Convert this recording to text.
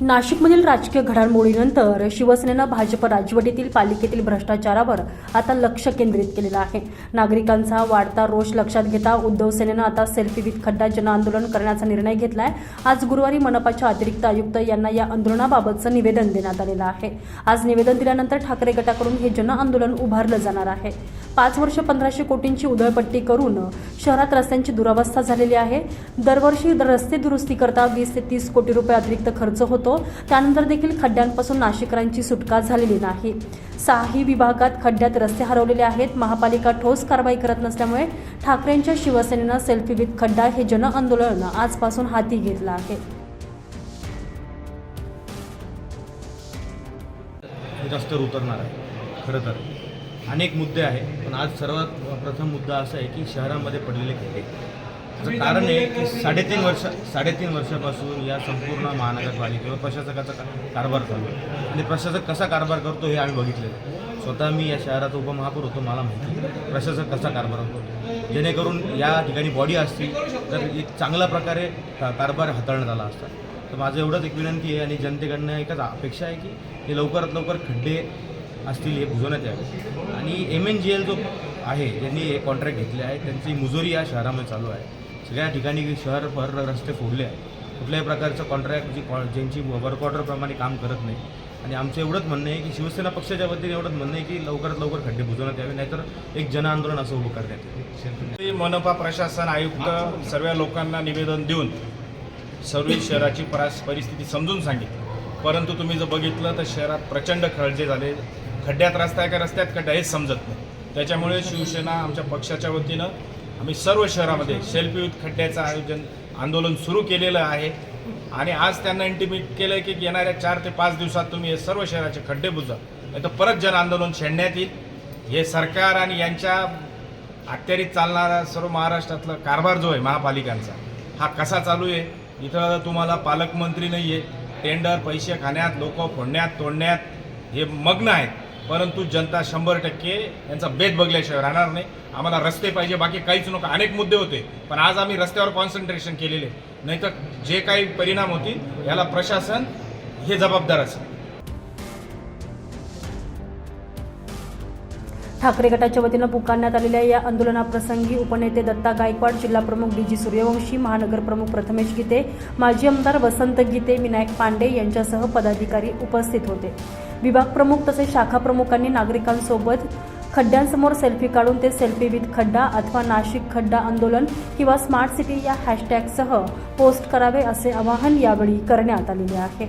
नाशिकमधील राजकीय घडामोडीनंतर शिवसेनेनं भाजप राजवटीतील पालिकेतील भ्रष्टाचारावर आता लक्ष केंद्रित केलेलं आहे. नागरिकांचा वाढता रोष लक्षात घेता उद्धव सेनेनं आता सेल्फी विथ खड्डा जनआंदोलन करण्याचा निर्णय घेतलाय. आज गुरुवारी मनपाच्या अतिरिक्त आयुक्त यांना या आंदोलनाबाबतचं निवेदन देण्यात आलेलं आहे. आज निवेदन दिल्यानंतर ठाकरे गटाकडून हे जनआंदोलन उभारलं जाणार आहे. पाच वर्ष पंधराशे कोटींची उधळपट्टी करून शहरात रस्त्यांची दुरावस्था झालेली आहे. दरवर्षी रस्ते दुरुस्ती करता वीस ते तीस कोटी रुपये अतिरिक्त खर्च होतो. त्यानंतर देखील खड्ड्यांपासून नाशिकरांची सुटका झालेली नाही. सहाही विभागात खड्ड्यात रस्ते हरवलेले आहेत. महापालिका ठोस कारवाई करत नसल्यामुळे ठाकरेंच्या शिवसेनेनं सेल्फी विथ खड्डा हे जनआंदोलन आजपासून हाती घेतलं आहे. रस्त्यावर उतरणार आहे. खरं तर. अनेक मुद्दे आहेत पण आज सर्वात प्रथम मुद्दा असा आहे की शहरामध्ये पडलेले खड्डे त्याचं कारण आहे की साडेतीन वर्ष साडेतीन वर्षापासून या संपूर्ण महानगरपालिकेवर प्रशासकाचा कारभार चालू आहे. आणि प्रशासक कसा कारभार करतो हे आम्ही बघितलेलं आहे. स्वतः मी या शहराचा उपमहापौर होतो मला माहिती. प्रशासक कसा कारभार करतो? जेणेकरून या ठिकाणी बॉडी असतील तर एक चांगल्या प्रकारे कारभार हाताळण्यात आला असता. तर माझं एवढंच एक विनंती आहे आणि जनतेकडनं एकच अपेक्षा आहे की हे लवकरात लवकर खड्डे असतील हे बुजवण्यात यावे. आणि एम एन जी एल जो आहे ज्यांनी हे कॉन्ट्रॅक्ट घेतले आहे त्यांची मुजोरी या शहरामध्ये चालू आहे. सगळ्या ठिकाणी शहरभर रस्ते फोडले आहे कुठल्याही प्रकारचं कॉन्ट्रॅक्ट जी कॉ ज्यांची वर्क ऑर्डरप्रमाणे काम करत नाही. आणि आमचं एवढंच म्हणणं आहे की शिवसेना पक्षाच्या वतीने एवढंच म्हणणं आहे की लवकरात लवकर खड्डे बुजवण्यात यावे नाहीतर एक जनआंदोलन असं उभं करण्यात येईल. मनपा प्रशासन आयुक्त सर्व लोकांना निवेदन देऊन सर्व शहराची परास परिस्थिती समजून सांगितली. परंतु तुम्ही जर बघितलं तर शहरात प्रचंड खळजे झाले. खड्ड्यात रस्ता आहे का रस्त्यात खड्डा हेच समजत नाही. त्याच्यामुळे शिवसेना आमच्या पक्षाच्या वतीनं आम्ही सर्व शहरामध्ये सेल्फी विथ खड्ड्याचं आयोजन आंदोलन सुरू केलेलं आहे. आणि आज त्यांना इंटिमेट केलं आहे की येणाऱ्या चार ते पाच दिवसात तुम्ही हे सर्व शहराचे खड्डे बुजा. नाही तर परत जन आंदोलन छेडण्यात येईल. हे सरकार आणि यांच्या अखत्यारीत चालणारा सर्व महाराष्ट्रातला कारभार जो आहे महापालिकांचा हा कसा चालू आहे? इथं तुम्हाला पालकमंत्री नाही आहे टेंडर पैसे खाण्यात लोक फोडण्यात तोडण्यात हे मग्न आहेत. परंतु जनता शंभर टक्के यांचा बेत बघल्याशिवाय राहणार नाही. आम्हाला रस्ते पाहिजे बाकी काहीच नको. अनेक मुद्दे होते पण आज आम्ही रस्त्यावर कॉन्सन्ट्रेशन केलेले. नाहीतर जे काही परिणाम होतील याला प्रशासन हे जबाबदार असेल. ठाकरे गटाच्या वतीनं पुकारण्यात आलेल्या या आंदोलनाप्रसंगी उपनेते दत्ता गायकवाड जिल्हाप्रमुख डी जी सूर्यवंशी महानगरप्रमुख प्रथमेश गीते माजी आमदार वसंत गीते विनायक पांडे यांच्यासह पदाधिकारी उपस्थित होते. विभाग प्रमुख तसेच शाखा प्रमुखांनी नागरिकांसोबत खड्ड्यांसमोर सेल्फी काढून ते सेल्फी विथ खड्डा अथवा नाशिक खड्डा आंदोलन किंवा स्मार्ट सिटी या हॅशटॅगसह पोस्ट करावे असे आवाहन यावेळी करण्यात आलेले आहे.